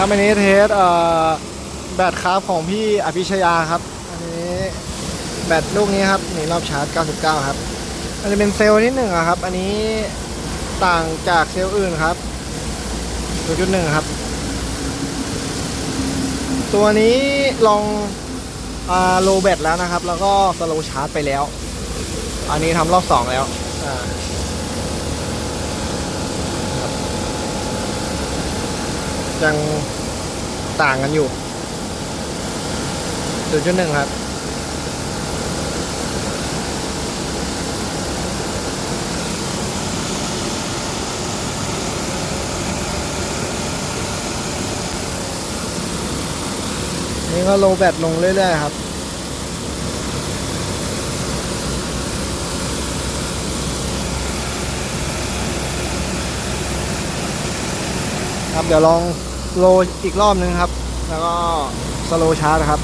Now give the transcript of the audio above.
ครับอันนี้เทสเอ่อแบตครับของพี่อภิชยาครับ อันนี้แบตลูกนี้ครับนี่รอบชาร์จ 99 ครับ อันนี้เป็นเซลล์ที่หนึ่งครับ อันนี้ต่างจากเซลล์อื่นครับ0.1ครับ ตัวนี้ลองอ่าโลแบตแล้วนะครับ แล้วก็สโลชาร์จไปแล้ว อันนี้ทำรอบสองแล้วอ่าครับ ยังต่างกันอยู่0.1ครับ นี่ก็โลแบตลงเรื่อยๆครับครับเดี๋ยวลอง โลอีกรอบนึงครับ แล้วก็สโลชาร์จครับ